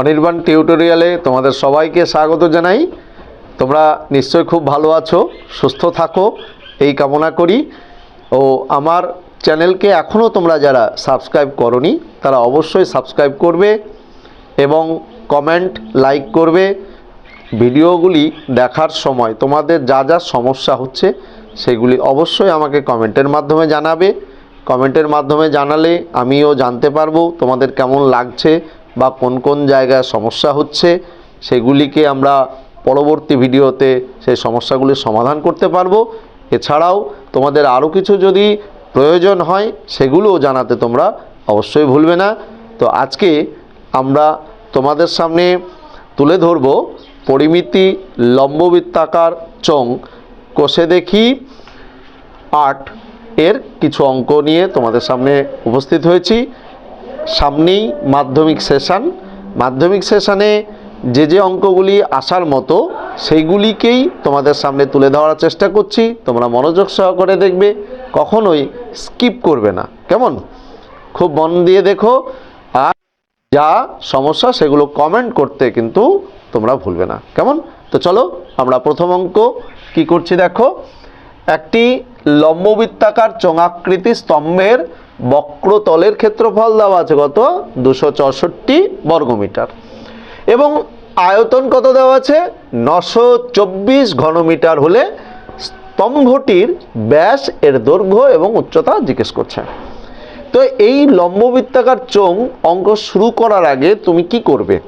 অনির্বাণ টিউটোরিয়ালে তোমাদের সবাইকে স্বাগত জানাই। তোমরা নিশ্চয়ই খুব ভালো আছো, সুস্থ থাকো, এই কামনা করি। ও আমার চ্যানেলকে এখনও তোমরা যারা সাবস্ক্রাইব করনি, তারা অবশ্যই সাবস্ক্রাইব করবে এবং কমেন্ট, লাইক করবে। ভিডিওগুলি দেখার সময় তোমাদের যা যা সমস্যা হচ্ছে, সেগুলি অবশ্যই আমাকে কমেন্টের মাধ্যমে জানাবে। কমেন্টের মাধ্যমে জানালে আমিও জানতে পারব তোমাদের কেমন লাগছে বা কোন কোন জায়গায় সমস্যা হচ্ছে, সেগুলিকে আমরা পরবর্তী ভিডিওতে সেই সমস্যাগুলির সমাধান করতে পারব। এছাড়াও তোমাদের আরও কিছু যদি প্রয়োজন হয়, সেগুলোও জানাতে তোমরা অবশ্যই ভুলবে না। তো আজকে আমরা তোমাদের সামনে তুলে ধরব পরিমিতি লম্ববৃত্তাকার চং কোষে দেখি আট এর কিছু অঙ্ক নিয়ে তোমাদের সামনে উপস্থিত হয়েছি। সামনেই মাধ্যমিক সেশন। মাধ্যমিক সেশনে যে যে অঙ্কগুলি আসার মতো, সেইগুলিকেই তোমাদের সামনে তুলে ধরার চেষ্টা করছি। তোমরা মনোযোগ সহকারে দেখবে, কখনোই স্কিপ করবে না। কেমন? খুব মন দিয়ে দেখো। আর যা সমস্যা, সেগুলো কমেন্ট করতে কিন্তু তোমরা ভুলবে না। কেমন? তো চলো, আমরা প্রথম অঙ্ক কি করছি দেখো। একটি লম্ববৃত্তাকার চোঙাকৃতি স্তম্ভের বক্রতলের ক্ষেত্রফল দেওয়া আছে কত? দুশো চৌষট্টি বর্গমিটার। এবং আয়তন কত দেওয়া আছে? নশো চব্বিশ ঘনমিটার হলে স্তম্ভটির ব্যাস এর দৈর্ঘ্য এবং উচ্চতা জিজ্ঞেস করছে। তো এই লম্ববৃত্তাকার চোঙ অঙ্ক শুরু করার আগে তুমি কি করবে?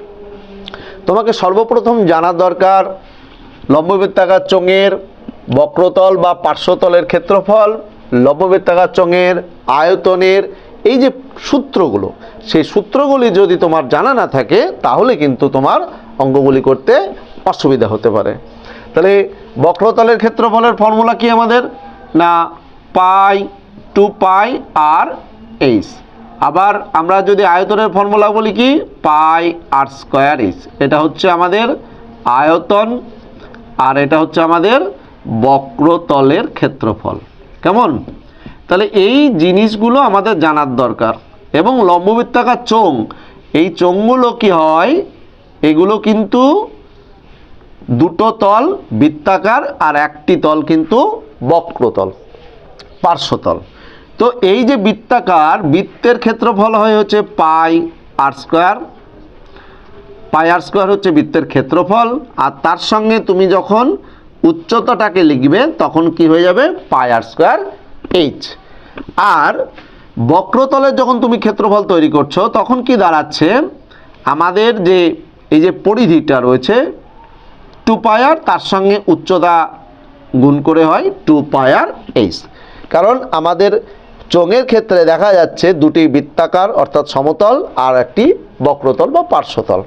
তোমাকে সর্বপ্রথম জানা দরকার লম্ববৃত্তাকার চোঙের বক্রতল বা পার্শ্বতলের ক্ষেত্রফল। লম্ববৃত্তাকার চোঙের আয়তনের এই যে সূত্রগুলো, সেই সূত্রগুলি যদি তোমার জানা না থাকে, তাহলে কিন্তু তোমার অঙ্গগুলি করতে অসুবিধা হতে পারে। তাহলে বক্রতলের ক্ষেত্রফলের ফর্মুলা কি আমাদের? না, পাই, টু পাই আর এইচ। আবার আমরা যদি আয়তনের ফর্মুলা বলি কি? Pi R square H. এটা হচ্ছে আমাদের আয়তন আর এটা হচ্ছে আমাদের বক্রতলের ক্ষেত্রফল। কেমন? তাহলে এই জিনিসগুলো আমাদের জানার দরকার। এবং লম্ববৃত্তাকার চোঙ, এই চোঙগুলো কি হয়? এগুলো কিন্তু দুটো তল বৃত্তাকার আর একটি তল কিন্তু বক্রতল, পার্শ্বতল। তো এই যে বৃত্তাকার, বৃত্তের ক্ষেত্রফল হয় হচ্ছে পাই আর স্কোয়ার। পাই আর স্কোয়ার হচ্ছে বৃত্তের ক্ষেত্রফল। আর তার সঙ্গে তুমি যখন উচ্চতাটাকে লিখবে, তখন কি হয়ে যাবে? পাই আর স্কোয়ার এইচ। আর বক্রতলের যখন তুমি ক্ষেত্রফল তৈরি করছ, তখন কি দাঁড়াচ্ছে? আমাদের যে, এই যে পরিধিটা রয়েছে টু পায়ার তার সঙ্গে উচ্চতা গুণ করে হয় টু পায়ার এইচ কারণ আমাদের চোঙের ক্ষেত্রে দেখা যাচ্ছে দুটি বৃত্তাকার, অর্থাৎ সমতল, আর একটি বক্রতল বা পার্শ্বতল।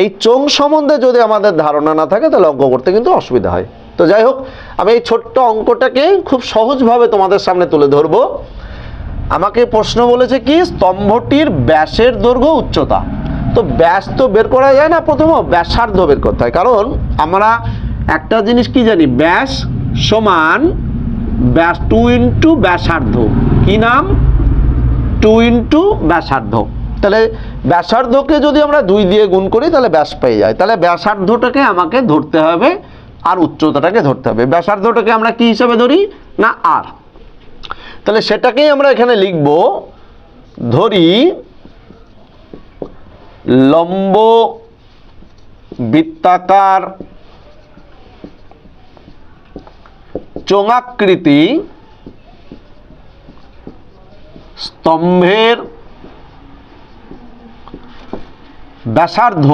এই চোঙ সম্বন্ধে যদি আমাদের ধারণা না থাকে, তাহলে অঙ্ক করতে কিন্তু অসুবিধা হয়। তো যাই হোক, আমি এই ছোট্ট অঙ্কটাকে খুব সহজভাবে তোমাদের সামনে তুলে ধরবো। আমাকে প্রশ্ন বলেছে কি, স্তম্ভটির ব্যাসের দৈর্ঘ্য উচ্চতা। তো ব্যাস তো বের করা যায় না প্রথম, ব্যাসার্ধ বের করতে হয়। কারণ আমরা একটা জিনিস কি জানি, ব্যাস সমান ব্যাস টু ইন্টু ব্যাসার্ধ। কি নাম? টু ইন্টু ব্যাসার্ধ। তাহলে ব্যাসার্ধকে যদি আমরা দুই দিয়ে গুণ করি, তাহলে ব্যাস পেয়ে যায়। তাহলে ব্যাসার্ধটাকে আমাকে ধরতে হবে আর উচ্চতাটাকে ধরতে হবে। ব্যাসার্ধটাকে আমরা কি হিসাবে ধরি? না, আর। তাহলে সেটাকেই আমরা এখানে লিখব, ধরি লম্ব বৃত্তাকার চোঙাকৃতি স্তম্ভের ব্যাসার্ধ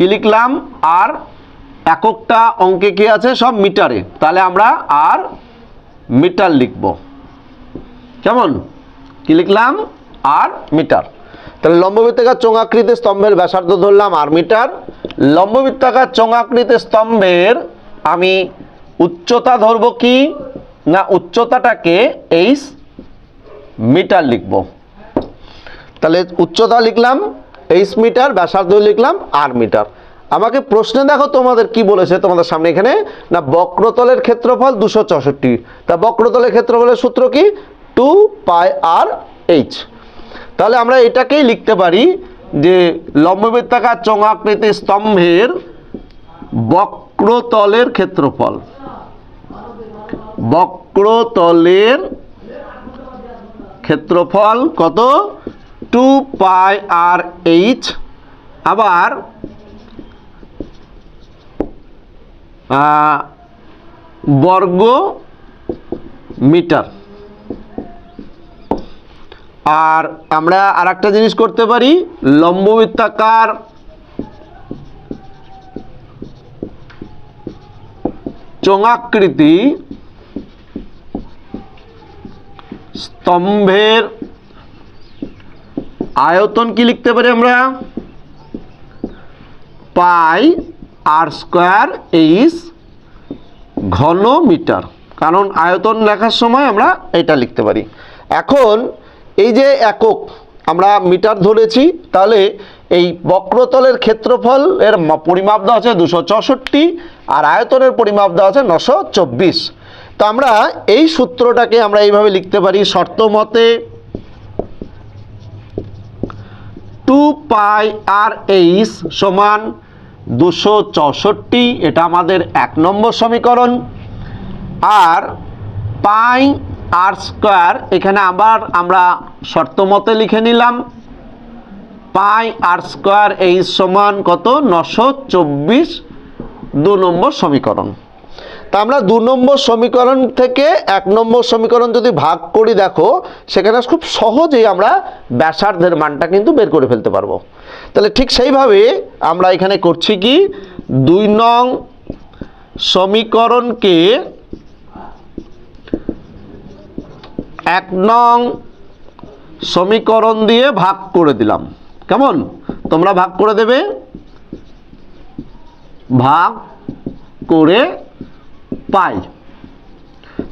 কি লিখলাম? আর এককটা অঙ্কে কি আছে? সব মিটারে। তাহলে আমরা আর মিটার লিখব। কেমন? কি লিখলাম? আর মিটার। তাহলে লম্ববৃত্তাকার চোঙাকৃতি স্তম্ভের ব্যাসার্ধ ধরলাম আর মিটার। লম্ববৃত্তাকার চোঙাকৃতি স্তম্ভের আমি উচ্চতা ধরব কি? না উচ্চতাটাকে এইচ মিটার লিখব। তাহলে উচ্চতা লিখলাম এইচ মিটার ব্যাসার্ধ লিখলাম আর মিটার। আমাকে প্রশ্নে দেখো তোমাদের কি বলেছে তোমাদের সামনে এখানে? না, বক্রতলের ক্ষেত্রফল দুশো চৌষট্টি। তা বক্রতলের ক্ষেত্রফলের সূত্র কি? Two pi R H. তাহলে আমরা এটাকেই লিখতে পারি যে লম্ববৃত্তাকার চঙাকৃতি স্তম্ভের বক্রতলের ক্ষেত্রফল। বক্রতলের ক্ষেত্রফল কত? টু পাই আর এইচ আবার বর্গ মিটার আর আমরা আর একটা জিনিস করতে পারি, লম্ববৃত্তাকার চোঙাকৃতি স্তম্ভের আয়তন কি লিখতে পারি আমরা? পাই আর স্কোয়ার এইচ ঘন মিটার কারণ আয়তন লেখার সময় আমরা এটা লিখতে পারি। এখন এই যে একক, আমরা মিটার ধরেছি, তাহলে এই বক্রতলের ক্ষেত্রফল এর পরিমাপ দেওয়া আছে দুশো চৌষট্টি আর আয়তনের পরিমাপ দেওয়া আছে নশো চব্বিশ। তো আমরা এই সূত্রটাকে আমরা এইভাবে লিখতে পারি শর্ত মতে টু পাই আর এইচ সমান দুশো চৌষট্টি, এটা আমাদের এক নম্বর সমীকরণ। আর পাই আর স্কোয়ার, এখানে আবার আমরা শর্ত মতে লিখে নিলাম। পাই আর স্কোয়ার এই সমান কত? নশো চব্বিশ, দু নম্বর সমীকরণ। তা আমরা দু নম্বর সমীকরণ থেকে এক নম্বর সমীকরণ যদি ভাগ করি, দেখো, সেখানে খুব সহজেই আমরা ব্যাসার্ধের মানটা কিন্তু বের করে ফেলতে পারব। তাহলে ঠিক সেইভাবে আমরা এখানে করছি কি? দুই নং সমীকরণকে এক নং সমীকরণ দিয়ে ভাগ করে দিলাম। কেমন? তোমরা ভাগ করে দেবে। ভাগ করে পাই।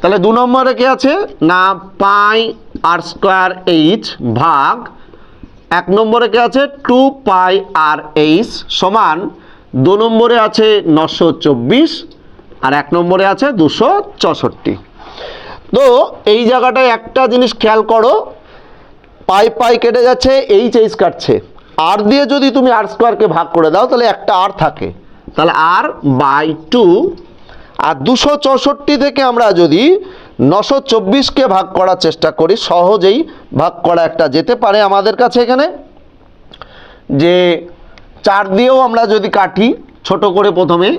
তাহলে দু নম্বরে কি আছে? না, পাই আর স্কোয়ার এইচ ভাগ। এক নম্বরে কি আছে? টু পাই আর এইচ সমান। দু নম্বরে আছে নশো চব্বিশ আর এক নম্বরে আছে দুশো চৌষট্টি। তো এই জায়গাটায় একটা জিনিস খেয়াল করো, পাই পাই কেটে যাচ্ছে, এইচ এইচ কাটছে। আর দিয়ে যদি তুমি আর স্কোয়ারকে ভাগ করে দাও, তাহলে একটা আর থাকে। তাহলে আর বাই টু আর দুশো চৌষট্টি থেকে আমরা যদি নশো চব্বিশকে ভাগ করার চেষ্টা করি, সহজেই ভাগ করা একটা যেতে পারে আমাদের কাছে এখানে। যে চার দিয়েও আমরা যদি কাটি, ছোট করে প্রথমে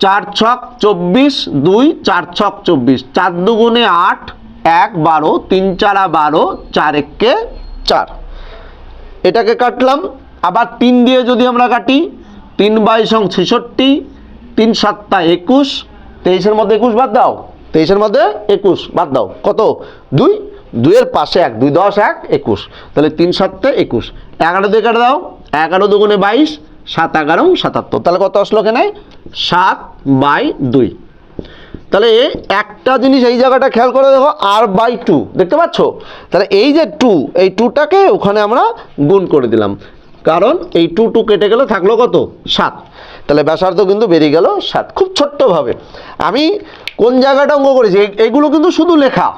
চার ছক চব্বিশ, দুই চার ছক চব্বিশ, চার দুগুণে আট, এক বারো, তিন চারা বারো, চার এককে চার। এটাকে কাটলাম। আবার তিন দিয়ে যদি আমরা কাটি, তিন বাইশং ছেষট্টি তিন সাতটা একুশ, তেইশের মধ্যে একুশ বাদ দাও। তেইশের মধ্যে একুশ বাদ দাও। কত? দুই? দুইয়ের পাশে এক, দুই দশ, এক, একুশ। তাহলে তিন সাতটা একুশ। এগারো দিয়ে কাটে দাও। এগারো দুগুণে বাইশ, সাত, এগারো, সাতাত্তর। তাহলে কত আসলো এখানে? সাত বাই দুই। তাহলে একটা জিনিস এই জায়গাটা খেয়াল করে দেখো, আর বাই টু। দেখতে পাচ্ছ? তাহলে এই যে টু, এই টুটাকে ওখানে আমরা গুণ করে দিলাম। কারণ এই টু টু কেটে গেলে থাকল কত? সাত। তাহলে ব্যাসার্ধ কিন্তু বেরিয়ে গেল সাত। খুব ছোট্টভাবে। আমি কোন জায়গাটা অঙ্ক করেছি? এইগুলো কিন্তু শুধু লেখা।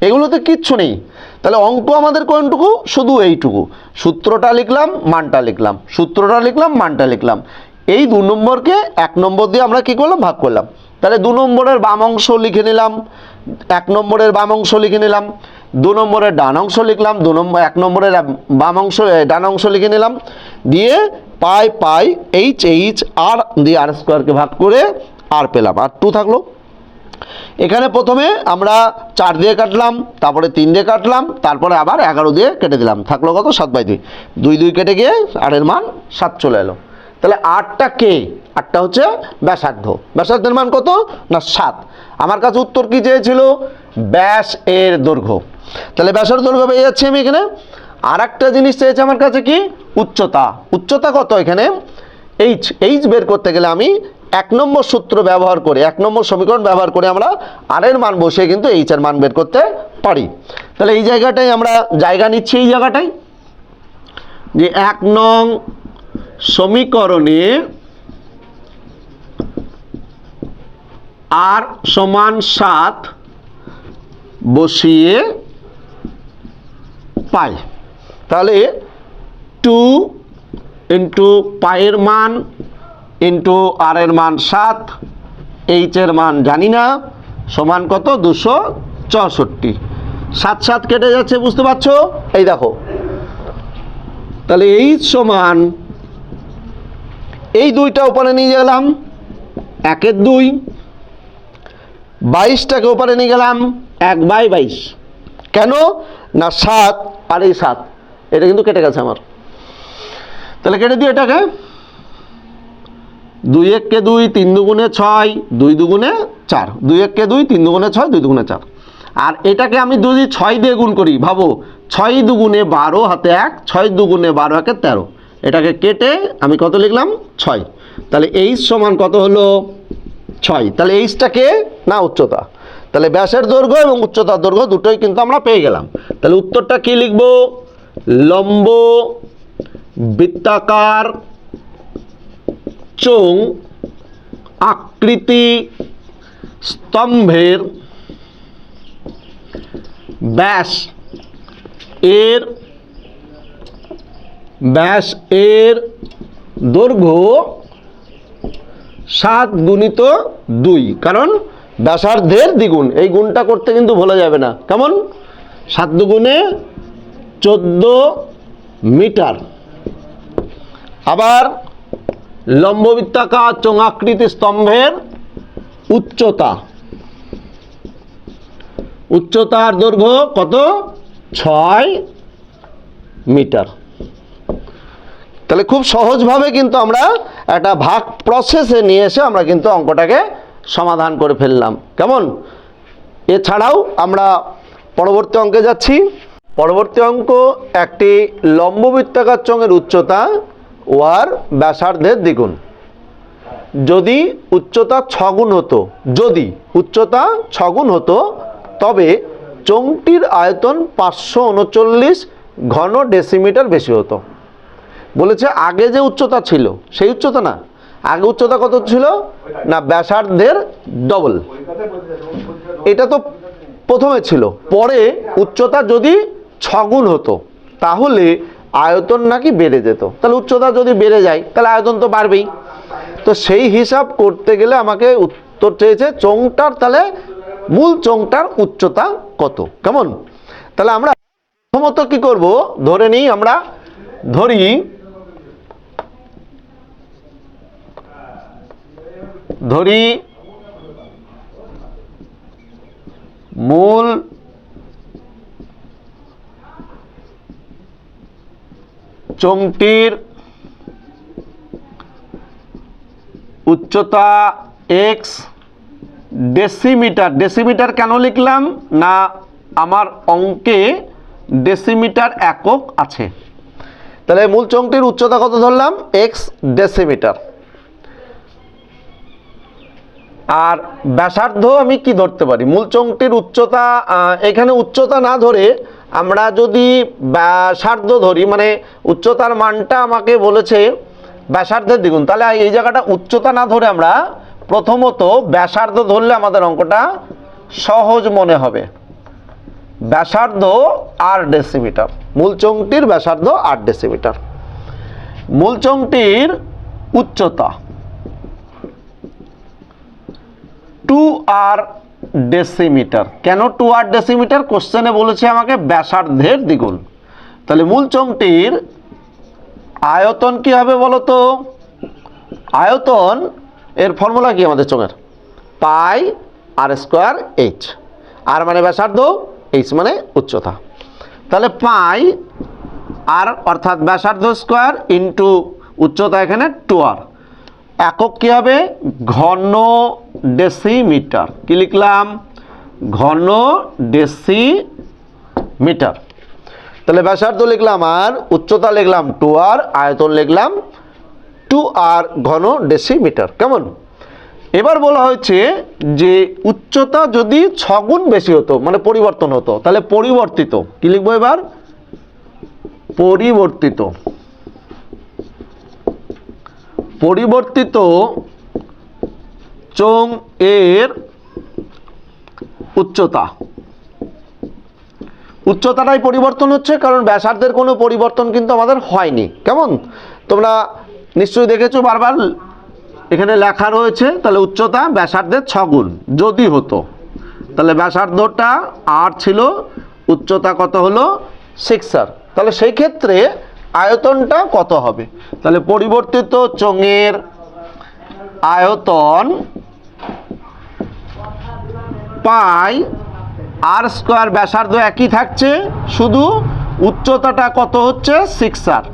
এগুলোতে কিচ্ছু নেই। তাহলে অঙ্ক আমাদের কোনটুকু? শুধু এইটুকু। সূত্রটা লিখলাম, মানটা লিখলাম। সূত্রটা লিখলাম, মানটা লিখলাম। এই দু নম্বরকে এক নম্বর দিয়ে আমরা কি করলাম? ভাগ করলাম। তাহলে দু নম্বরের বাম অংশ লিখে নিলাম। এক নম্বরের বাম অংশ লিখে নিলাম। দু নম্বরের ডান অংশ লিখলাম, দু নম্বর, এক নম্বরের বাম অংশ ডান অংশ লিখে নিলাম। দিয়ে পাই পাই, এইচ এইচ, আর দিয়ে আর স্কোয়ারকে ভাগ করে আর পেলাম। আর টু থাকল। এখানে প্রথমে আমরা চার দিয়ে কাটলাম, তারপরে তিন দিয়ে কাটলাম, তারপরে আবার এগারো দিয়ে কেটে দিলাম। থাকল কত? সাত বাই দুই। দুই দুই কেটে গিয়ে আটের মান সাত চলে এলো। তাহলে আটটা কে? আটটা হচ্ছে ব্যাসার্ধ। ব্যাসার্ধের মান কত? না, সাত। আমার কাছে উত্তর কি চেয়েছিল? ব্যাস এর দৈর্ঘ্য। তাহলে ব্যাসের দৈর্ঘ্য পেয়ে যাচ্ছি আমি এখানে। আর একটা জিনিস চেয়েছে আমার কাছে কি? উচ্চতা। উচ্চতা কত এখানে? এইচ এইচ বের করতে গেলে আমি এক নম্বর সূত্র ব্যবহার করে, এক নম্বর সমীকরণ ব্যবহার করে আমরা আর এর মান বসিয়ে কিন্তু এইচ এর মান বের করতে পারি। তাহলে এই জায়গাটাই আমরা জায়গা নিচ্ছি, এই জায়গাটাই যে এক নং সমীকরণে আর সমান সাত বসিয়ে পাই। তাহলে টু ইন্টু পায়ের মান ইন্টু আর এর মান সাত, এইচ এর মান জানি না, সমান কত? দুশো চৌষট্টি। সাত সাত কেটে যাচ্ছে, বুঝতে পারছ? এই দেখো। তাহলে এইচ সমান, এই দুইটা ওপরে নিয়ে গেলাম, একের দুই, বাইশটাকে ওপরে নিয়ে গেলাম, এক বাই বাইশ। কেন? না সাত আর এই সাত। এটা কিন্তু কেটে গেছে আমার। তাহলে কেটে দিই এটাকে। দুই এককে দুই, তিন দুগুণে ছয়, দুই দুগুণে চার। দুই এককে দুই, তিন দুগুণে ছয়, দুই দুগুণে চার। আর এটাকে আমি যদি ছয় দিয়ে গুণ করি, ভাবো, ছয় দুগুণে বারো হাতে এক, ছয় দুগুণে বারো একে তেরো। এটাকে কেটে আমি কত লিখলাম? ছয়। তাহলে এইচ সমান কত হলো? ছয়। তাহলে এইচটাকে না উচ্চতা। তাহলে ব্যাসের দৈর্ঘ্য এবং উচ্চতার দৈর্ঘ্য দুটোই কিন্তু আমরা পেয়ে গেলাম। তাহলে উত্তরটা কি লিখব? লম্ব, বৃত্তাকার চোং আকৃতি, স্তম্ভের ব্যাস এর ব্যাস এর দৈর্ঘ্য সাত গুণিত দুই। কারণ ব্যাসার্ধের দ্বিগুণ, এই গুণটা করতে কিন্তু ভোলা যাবে না। কেমন? সাত দুগুণে চোদ্দ মিটার। আবার লম্ববৃত্তাকার চোঙাকৃতি স্তম্ভের উচ্চতা। উচ্চতার দৈর্ঘ্য কত? ছয় মিটার। তাহলে খুব সহজভাবে কিন্তু আমরা একটা ভাগ প্রসেসে নিয়ে এসে আমরা কিন্তু অঙ্কটাকে সমাধান করে ফেললাম। কেমন? এছাড়াও আমরা পরবর্তী অঙ্কে যাচ্ছি। পরবর্তী অঙ্ক একটি লম্ববৃত্তাকার চোঙের উচ্চতা ওয়ার ব্যাসার্ধের দ্বিগুণ। যদি উচ্চতা ছগুণ হতো, যদি উচ্চতা ছগুণ হতো, তবে চোঙটির আয়তন পাঁচশো উনচল্লিশ ঘন ডেসিমিটার বেশি হতো। বলেছে আগে যে উচ্চতা ছিল, সেই উচ্চতা না। আগে উচ্চতা কত ছিল? না, ব্যাসার্ধের ডবল এটা তো প্রথমে ছিল। পরে উচ্চতা যদি ছগুণ হতো, তাহলে আয়তন নাকি বেড়ে যেত। তাহলে উচ্চতা যদি বেড়ে যায়, তাহলে আয়তন তো বাড়বেই। তো সেই হিসাব করতে গেলে আমাকে উত্তর চেয়েছে, চোংটার তাহলে মূল চোংটার উচ্চতা কত? কেমন? তাহলে আমরা প্রথমত কি করব? ধরে নিই, আমরা ধরি ধরি, মূল চোঙটির উচ্চতা এক্স ডেসিমিটার ডেসিমিটার কেন লিখলাম না আমার অঙ্কে ডেসিমিটার একক আছে? তাহলে মূল চোঙটির উচ্চতা কত ধরলাম? এক্স ডেসিমিটার আর ব্যাসার্ধ আমি কি ধরতে পারি? মূল চোঙটির উচ্চতা এখানে উচ্চতা না ধরে আমরা যদি ব্যাসার্ধ ধরি মানে উচ্চতার মানটা আমাকে বলেছে ব্যাসার্ধের দ্বিগুণ, তাহলে এই জায়গাটা উচ্চতা না ধরে আমরা প্রথমত ব্যাসার্ধ ধরলে আমাদের অঙ্কটা সহজ মনে হবে। ব্যাসার্ধ আট ডেসিমিটার, মূল চোঙটির ব্যাসার্ধ আট ডেসিমিটার। মূল চোঙটির উচ্চতা টু আর ডেসিমিটার। কেন টু আর ডেসিমিটার? কোশ্চেনে বলেছে আমাকে ব্যাসার্ধের দ্বিগুণ। তাহলে মূল চোঙটির আয়তন কি হবে বলো তো আয়তন, এর ফর্মুলা কি আমাদের চোঙের? পাই আর স্কোয়ার এইচ। আর মানে ব্যাসার্ধ? এইচ মানে উচ্চতা। তাহলে পাই আর অর্থাৎ ব্যাসার্ধ স্কোয়ার ইন্টু উচ্চতা এখানে টু আর। একক কী হবে? ঘন ডেসিমিটার কি লিখলাম? ঘন ডেসিমিটার তাহলে ব্যাসার্ধ লিখলাম আর, উচ্চতা লিখলাম টু আর আয়তন লিখলাম টু আর ঘন ডেসিমিটার কেমন? এবার বলা হয়েছে যে উচ্চতা যদি ছগুণ বেশি হতো মানে পরিবর্তন হতো, তাহলে পরিবর্তিত। কি লিখব এবার? পরিবর্তিত। পরিবর্তিত চোং এর উচ্চতা। উচ্চতাটাই পরিবর্তন হচ্ছে, কারণ ব্যাসার্ধের কোনো পরিবর্তন কিন্তু আমাদের হয়নি। কেমন? তোমরা নিশ্চয়ই দেখেছ বারবার, এখানে লেখা রয়েছে, তাহলে উচ্চতা ব্যাসার্ধের ছগুণ, যদি হতো। তাহলে ব্যাসার্ধটা আর ছিল, উচ্চতা কত হলো? সিক্সার তাহলে সেই ক্ষেত্রে আয়তনটা কত হবে? তাহলে পরিবর্তিত চোঙের আয়তন পাই আর স্কোয়ার ব্যাসার্ধ একই থাকছে, শুধু উচ্চতাটা কত হচ্ছে? সিক্স আর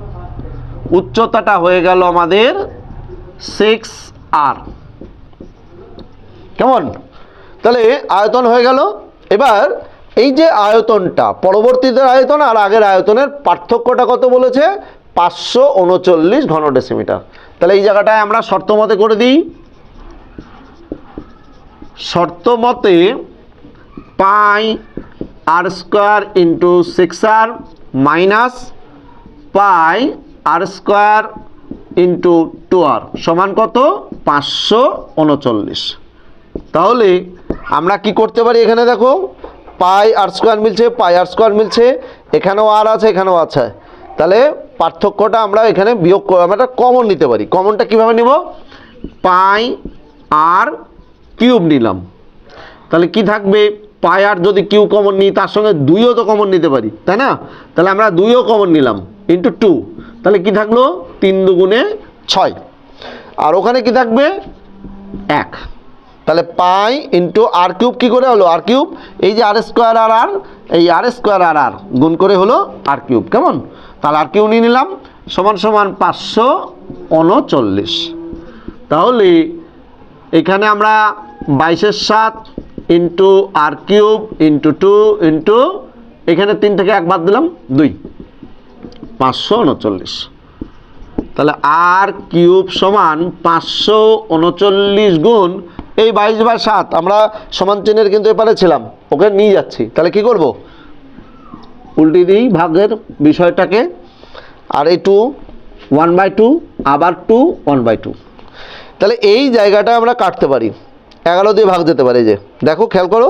উচ্চতাটা হয়ে গেল আমাদের সিক্স আর কেমন? তাহলে আয়তন হয়ে গেল। এবার এই যে আয়তনটা পরবর্তীতে আয়তন আর আগের আয়তনের পার্থক্যটা কত বলেছে? পাঁচশো উনচল্লিশ ঘন ডেসিমিটার তাহলে এই জায়গাটায় আমরা শর্ত মতে করে দিই। শর্ত মতে pi R square into six R minus pi R square into two R সমান কত? পাঁচশো উনচল্লিশ। তাহলে আমরা কি করতে পারি এখানে দেখো? পাই আর স্কোয়ার মিলছে, পাই আর স্কোয়ার মিলছে, এখানেও আর আছে, এখানেও আছে। তাহলে পার্থক্যটা আমরা এখানে বিয়োগ আমরা একটা কমন নিতে পারি। কমনটা কীভাবে নিব? পাই আর কিউব নিলাম। তাহলে কি থাকবে? পাই আর যদি কিউ কমন নিই, তার সঙ্গে দুইও তো কমন নিতে পারি, তাই না? তাহলে আমরা দুইও কমন নিলাম ইন্টু টু তাহলে কি থাকল? তিন দুগুণে ছয়। আর ওখানে কি থাকবে? এক। তাহলে পাই ইন্টু আর কিউব কী করে হলো? আর কিউব এই যে আর স্কোয়ার আর আর এই আর স্কোয়ার আর আর গুণ করে হলো আর কিউব কেমন? তাহলে আর কিউব নিয়ে নিলাম, সমান সমান পাঁচশো উনচল্লিশ। তাহলে এখানে আমরা বাইশের সাত into R cube into two into এখানে তিন থেকে এক বাদ দিলাম, দুই। পাঁচশো উনচল্লিশ। তাহলে আর কিউব সমান পাঁচশো উনচল্লিশ গুণ এই বাইশ বাই সাত, আমরা সমান চিহ্নের কিন্তু এপারে ছিলাম, ওকে নিয়ে যাচ্ছি। তাহলে কি করব? উল্টি দিই ভাগের বিষয়টাকে, আর এই টু ওয়ান বাই টু আবার টু ওয়ান বাই টু তাহলে এই জায়গাটা আমরা কাটতে পারি। এগারো দিয়ে ভাগ যেতে পারে যে। দেখো, খেয়াল করো,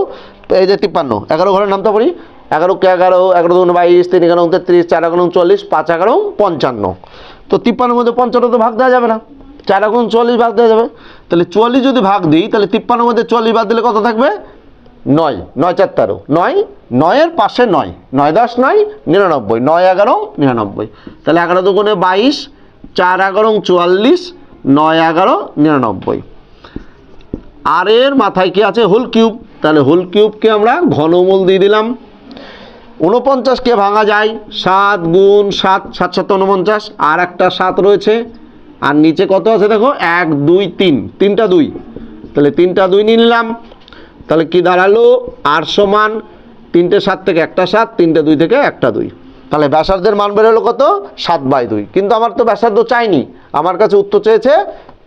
এই যে তিপ্পান্ন। এগারো ঘরের নামতে পারি এগারো কে এগারো এগারো দুগুণ বাইশ, তিন এগারো তেত্রিশ, চার এগারো চল্লিশ, পাঁচ এগারো পঞ্চান্ন। তো তিপ্পান্নের মধ্যে পঞ্চান্ন তো ভাগ দেওয়া যাবে না। চার এগারো চল্লিশ ভাগ দেওয়া যাবে। তাহলে চুয়াল্লিশ যদি ভাগ দিই, তাহলে তিপ্পান্নের মধ্যে চুয়াল্লিশ বাদ দিলে কত থাকবে? নয়। নয় চার তেরো নয়, নয়ের পাশে নয়। নয় দশ নয়, নিরানব্বই। নয় এগারো, নিরানব্বই। তাহলে এগারো দুগুণে বাইশ, চার এগারো, চুয়াল্লিশ, নয় এগারো, নিরানব্বই। আর এর মাথায় কি আছে? Whole cube. তাহলে হোল কিউবকে আমরা ঘনমূল দিয়ে দিলাম। উনপঞ্চাশকে ভাঙা যায়? সাত গুণ সাত সাত সাত উনপঞ্চাশ আর একটা সাত রয়েছে। আর নিচে কত আছে দেখো? এক, দুই, তিন। তিনটা দুই। তাহলে তিনটা দুই নিলাম। তাহলে কি দাঁড়াল? আর সমান তিনটে সাত থেকে একটা সাত, তিনটে দুই থেকে একটা দুই। তাহলে ব্যাসার্ধের মান বেরোলো কত? সাত বাই দুই। কিন্তু আমার তো ব্যাসার্ধ চাইনি। আমার কাছে উত্তর চেয়েছে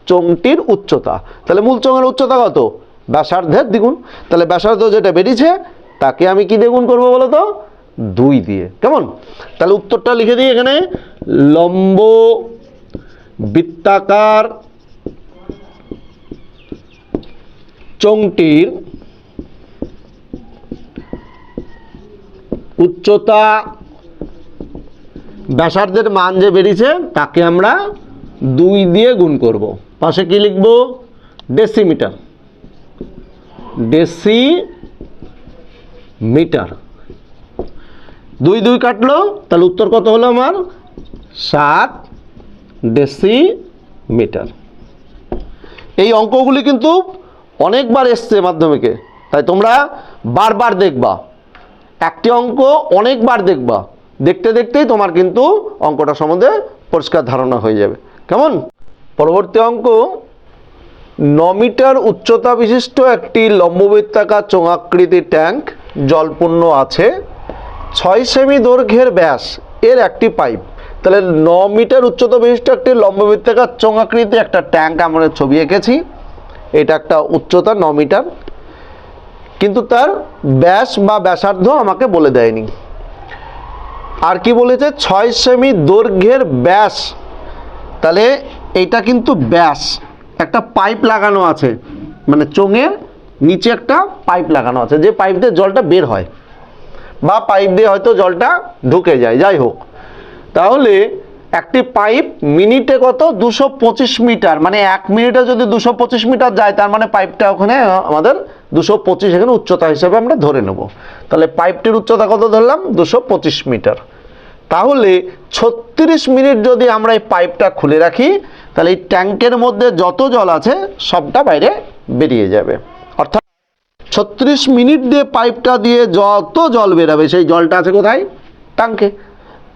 চোঙটির উচ্চতা। তাহলে মূল চোঙের উচ্চতা কত? ব্যাসার্ধের দ্বিগুণ। তাহলে ব্যাসার্ধ যেটা বেরিয়েছে, তাকে আমি কি দ্বিগুণ করব বলো তো? দুই দিয়ে। কেমন? তাহলে উত্তরটা লিখে দিই এখানে। লম্ব বৃত্তাকার চোঙটির উচ্চতা ব্যাসার্ধের মান যে বেরিয়েছে তাকে আমরা দুই দিয়ে গুণ করব। পাশে কি লিখব? ডেসিমিটার। ডেসি মিটার দুই দুই কাটলো, তাহলে উত্তর কত হলো আমার? সাত। ডেসি মিটার এই অঙ্কগুলি কিন্তু অনেকবার এসছে মাধ্যমিকে। তাই তোমরা বারবার দেখবা। একটি অঙ্ক অনেকবার দেখবা। দেখতে দেখতেই তোমার কিন্তু অঙ্কটা সম্বন্ধে পরিষ্কার ধারণা হয়ে যাবে। কেমন? পরবর্তী অঙ্ক। ন মিটার উচ্চতা বিশিষ্ট একটি লম্ববৃত্তাকার চোঙাকৃতির ট্যাঙ্ক জলপূর্ণ আছে। ছয় সেমি দৈর্ঘ্যের ব্যাস এর একটি পাইপ। তাহলে ন মিটার উচ্চতা বিশিষ্ট একটি লম্ববৃত্তাকার চোঙাকৃতি একটা ট্যাঙ্ক আমরা ছবি এঁকেছি। এটা একটা উচ্চতা ন মিটার। কিন্তু তার ব্যাস বা ব্যাসার্ধ আমাকে বলে দেয়নি। আর কি বলেছে? ছয় সেমি দৈর্ঘ্যের ব্যাস। তাহলে এইটা কিন্তু ব্যাস। একটা পাইপ লাগানো আছে। মানে চোঙের নিচে একটা পাইপ লাগানো আছে। যে পাইপ দিয়ে জলটা বের হয়। বা পাইপ দিয়ে হয়তো জলটা ঢুকে যায়। যাই হোক। তাহলে একটি পাইপ মিনিটে কত? দুশো পঁচিশ মিটার। মানে এক মিনিটে যদি দুশো পঁচিশ মিটার যায়, তার মানে পাইপটা ওখানে আমাদের দুশো পঁচিশ এখানে উচ্চতা হিসেবে আমরা ধরে নেব। তাহলে পাইপটির উচ্চতা কত ধরলাম? দুশো পঁচিশ মিটার। তাহলে ছত্রিশ মিনিট যদি আমরা এই পাইপটা খুলে রাখি, তাহলে এই ট্যাঙ্কের মধ্যে যত জল আছে, সবটা বাইরে বেরিয়ে যাবে। অর্থাৎ ছত্রিশ মিনিট দিয়ে পাইপটা দিয়ে যত জল বেরাবে, সেই জলটা আছে কোথায়? ট্যাঙ্কে।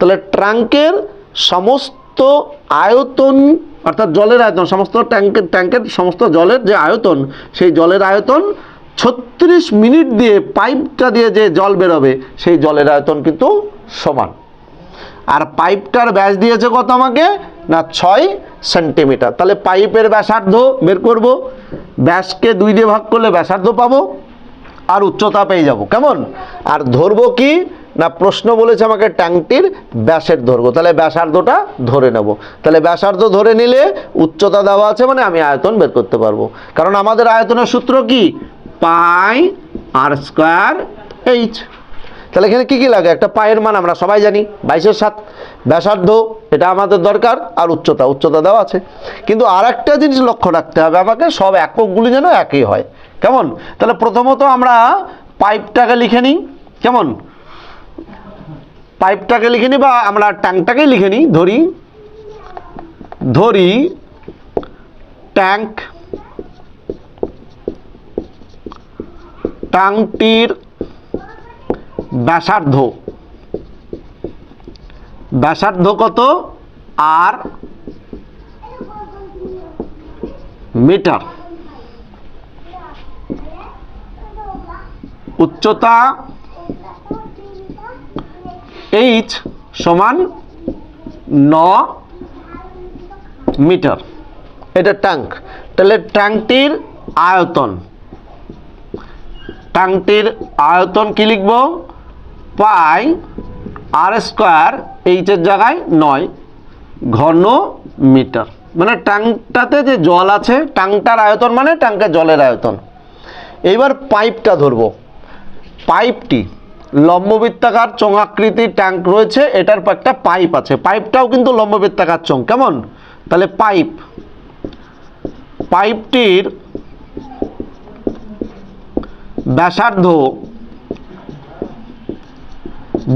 তাহলে ট্যাঙ্কের সমস্ত আয়তন, অর্থাৎ জলের আয়তন, সমস্ত ট্যাঙ্কের ট্যাঙ্কের সমস্ত জলের যে আয়তন, সেই জলের আয়তন ছত্রিশ মিনিট দিয়ে পাইপটা দিয়ে যে জল বেরোবে, সেই জলের আয়তন কিন্তু সমান। আর পাইপটার ব্যাস দিয়েছে কত আমাকে? না, ছয় সেন্টিমিটার। তাহলে পাইপের ব্যাসার্ধ বের করব। ব্যাসকে দুই দিয়ে ভাগ করলে ব্যাসার্ধ পাবো। আর উচ্চতা পেয়ে যাব। কেমন? আর ধরবো কি? না, প্রশ্ন বলেছে আমাকে ট্যাঙ্কটির ব্যাসের ধরবো তাহলে ব্যাসার্ধটা ধরে নেব। তাহলে ব্যাসার্ধ ধরে নিলে উচ্চতা দেওয়া আছে মানে আমি আয়তন বের করতে পারব। কারণ আমাদের আয়তনের সূত্র কি? Pi R square H. তাহলে এখানে কি কি লাগে? একটা পায়ের মান আমরা সবাই জানি, বাইশের সাত। ব্যাসার্ধ, এটা আমাদের দরকার, আর উচ্চতা উচ্চতা দেওয়া আছে। কিন্তু আর একটা জিনিস লক্ষ্য রাখতে হবে আমাকে, সব এককগুলি যেন একই হয়। কেমন? তাহলে প্রথমত আমরা পাইপটাকে লিখে নিই। কেমন? পাইপটাকে লিখে নিই বা আমরা ট্যাঙ্কটাকেই লিখে নিই ধরি ধরি, ট্যাঙ্ক, ট্যাঙ্কটির ব্যাসার্ধ ব্যাসার্ধ কত? আর মিটার। উচ্চতা এইচ সমান ন মিটার। এটা ট্যাঙ্ক। তাহলে ট্যাঙ্কটির আয়তন। ট্যাঙ্কটির আয়তন কি লিখব? পাই আর স্কোয়ার এইচের জায়গায় নয়, ঘন মিটার। মানে ট্যাঙ্কটাতে যে জল আছে, ট্যাঙ্কটার আয়তন মানে ট্যাঙ্কের জলের আয়তন। এইবার পাইপটা ধরবো। পাইপটি লম্ববৃত্তাকার চোঙাকৃতির ট্যাঙ্ক রয়েছে, এটার একটা পাইপ আছে। পাইপটাও কিন্তু লম্ববৃত্তাকার চোঙ, কেমন? তাহলে পাইপ। পাইপটির ব্যাসার্ধ,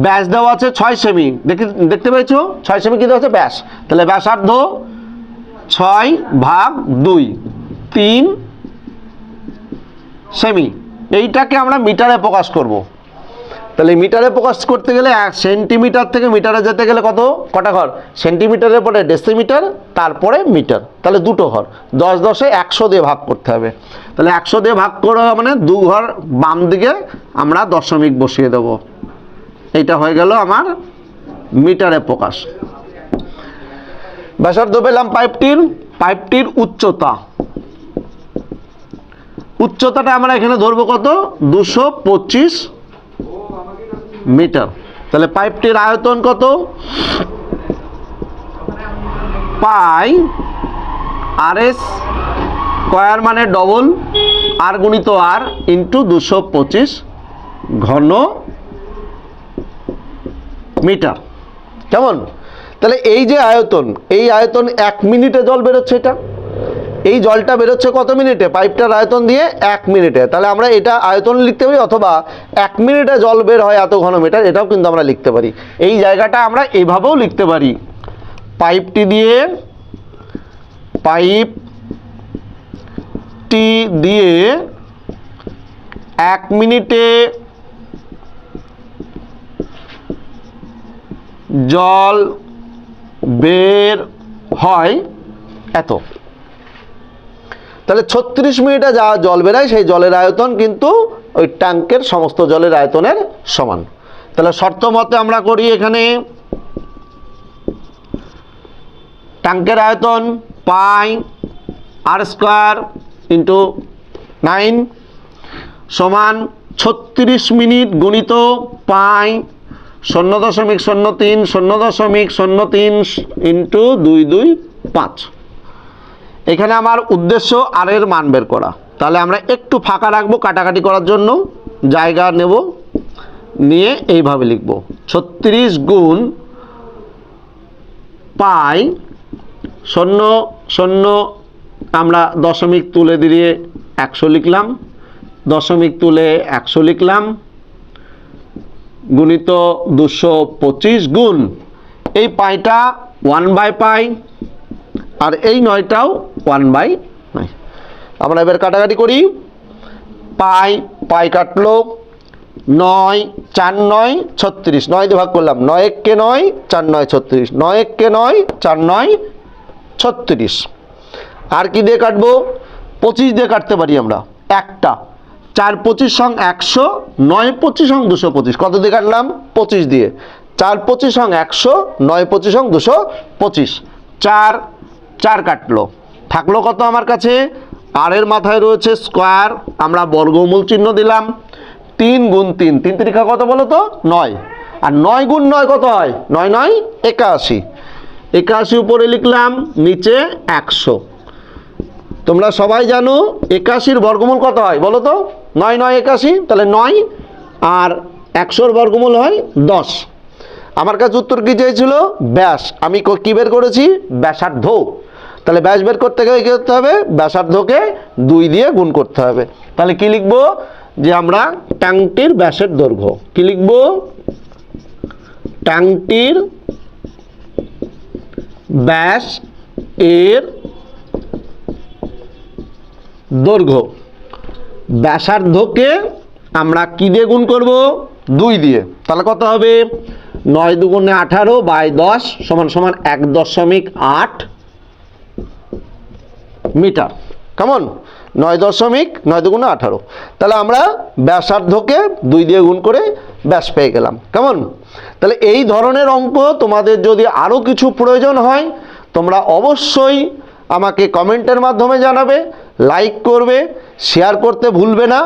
ব্যাস দেওয়া আছে ছয় সেমি। দেখে, দেখতে পেয়েছ? ছয় সেমি কি দেওয়া আছে? ব্যাস। তাহলে ব্যাসার্ধ ছয় ভাগ দুই, তিন সেমি। এইটাকে আমরা মিটারে প্রকাশ করব। তাহলে মিটারে প্রকাশ করতে গেলে এক সেন্টিমিটার থেকে মিটারে যেতে গেলে কত? কটা ঘর? সেন্টিমিটারের পরে ডেসিমিটার, তারপরে মিটার। তাহলে দুটো ঘর। দশ দশে একশো দিয়ে ভাগ করতে হবে। তাহলে একশো দিয়ে ভাগ করা মানে দু ঘর বাম দিকে আমরা দশমিক বসিয়ে দেব। এইটা হয়ে গেল আমার মিটারে প্রকাশ। ব্যাসার্ধ পেলাম পাইপটির পাইপটির উচ্চতা। উচ্চতাটা আমরা এখানে ধরবো কত? দুশো পঁচিশ মিটার। তাহলে পাইপটির আয়তন কত? পাই আর এস স্কোয়ার মানে ডবল, আর গুণিত আর ইন্টু দুশো পঁচিশ ঘন মিটার। কেমন? তাহলে এই যে আয়তন, এই আয়তন এক মিনিটে জল বেরোচ্ছে এটা। এই জলটা বেরোচ্ছে কত মিনিটে? পাইপটার আয়তন দিয়ে এক মিনিটে। তাহলে আমরা এটা আয়তন লিখতে পারি অথবা এক মিনিটে জল বের হয় এত ঘন মিটার, এটাও কিন্তু আমরা লিখতে পারি। এই জায়গাটা আমরা এভাবেও লিখতে পারি। পাইপটি দিয়ে পাইপটি দিয়ে এক মিনিটে জল বের হয় এত। তাহলে ছত্রিশ মিনিটে যা জল বেরায় সেই জলের আয়তন কিন্তু ওই ট্যাঙ্কের সমস্ত জলের আয়তনের সমান। তাহলে শর্ত মতে আমরা করি এখানে ট্যাঙ্কের আয়তন pi R square into nine সমান ছত্রিশ মিনিট গুণিত পাই শূন্য দশমিক শূন্য তিন, শূন্য দশমিক শূন্য তিন ইন্টু দুই দুই পাঁচ। এখানে আমার উদ্দেশ্য আর এর মান বের করা। তাহলে আমরা একটু ফাঁকা রাখব কাটাকাটি করার জন্য, জায়গা নেব, নিয়ে এইভাবে লিখব। ছত্রিশ গুণ পাই শূন্য শূন্য, আমরা দশমিক তুলে দিয়ে একশো লিখলাম, দশমিক তুলে একশো লিখলাম, গুণিত দুশো পঁচিশ গুণ। এই পাইটা ওয়ান বাই পাই আর এই নয়টাও ওয়ান বাই আমরা এবার কাটাকাটি করি। পাই পাই কাটলো, নয়, চার, নয়, ছত্রিশ। নয় দিয়ে ভাগ করলাম। নয় এককে নয়, চার, নয়, ছত্রিশ। নয় এককে নয়, চার, নয়, ছত্রিশ। আর কি দিয়ে কাটবো? পঁচিশ দিয়ে কাটতে পারি আমরা। একটা। চার, পঁচিশ, সং একশো, নয়, পঁচিশ, সং দুশো পঁচিশ। কত দিয়ে কাটলাম? পঁচিশ দিয়ে। চার, পঁচিশ, সং একশো, নয়, পঁচিশ, সং দুশো পঁচিশ। চার চার কাটলো। থাকল কত আমার কাছে? আর এর মাথায় রয়েছে স্কোয়ার আমরা বর্গমূল চিহ্ন দিলাম। তিন গুণ তিন তিন তিরিখা কত বলো তো? নয়। আর নয় গুণ নয় কত হয়? নয় নয় একাশি। একাশি উপরে লিখলাম, নিচে একশো। তোমরা সবাই জানো একাশির বর্গমূল কত হয়? বলো তো। নয় নয় একাশি, তাহলে নয় আর একশোর বর্গমূল হয় দশ। আমার কাছে উত্তর কী চেয়েছিল? ব্যাস। আমি ক- বের করেছি? ব্যাসার্ধ। তাহলে ব্যাস বের করতে গেলে কী করতে হবে? ব্যাসার্ধকে দুই দিয়ে গুণ করতে হবে। তাহলে কি লিখব? যে আমরা ট্যাংটির ব্যাসের দৈর্ঘ্য। কি লিখব? ট্যাংটির ব্যাস এর দৈর্ঘ্য। ব্যাসার্ধকে আমরা কি দিয়ে গুণ করব? দুই দিয়ে। তাহলে কত হবে? নয় দুগুণে আঠারো বাই দশ সমান সমান এক দশমিক আট মিটার। কেমন? নয় দশমিক, নয় দুগুণে আঠারো। তাহলে আমরা ব্যাসার্ধকে দুই দিয়ে গুণ করে ব্যাস পেয়ে গেলাম। কেমন? তাহলে এই ধরনের অঙ্ক তোমাদের যদি আরও কিছু প্রয়োজন হয়, তোমরা অবশ্যই আমাকে কমেন্টের মাধ্যমে জানাবে, লাইক করবে, শেয়ার করতে ভুলবে না।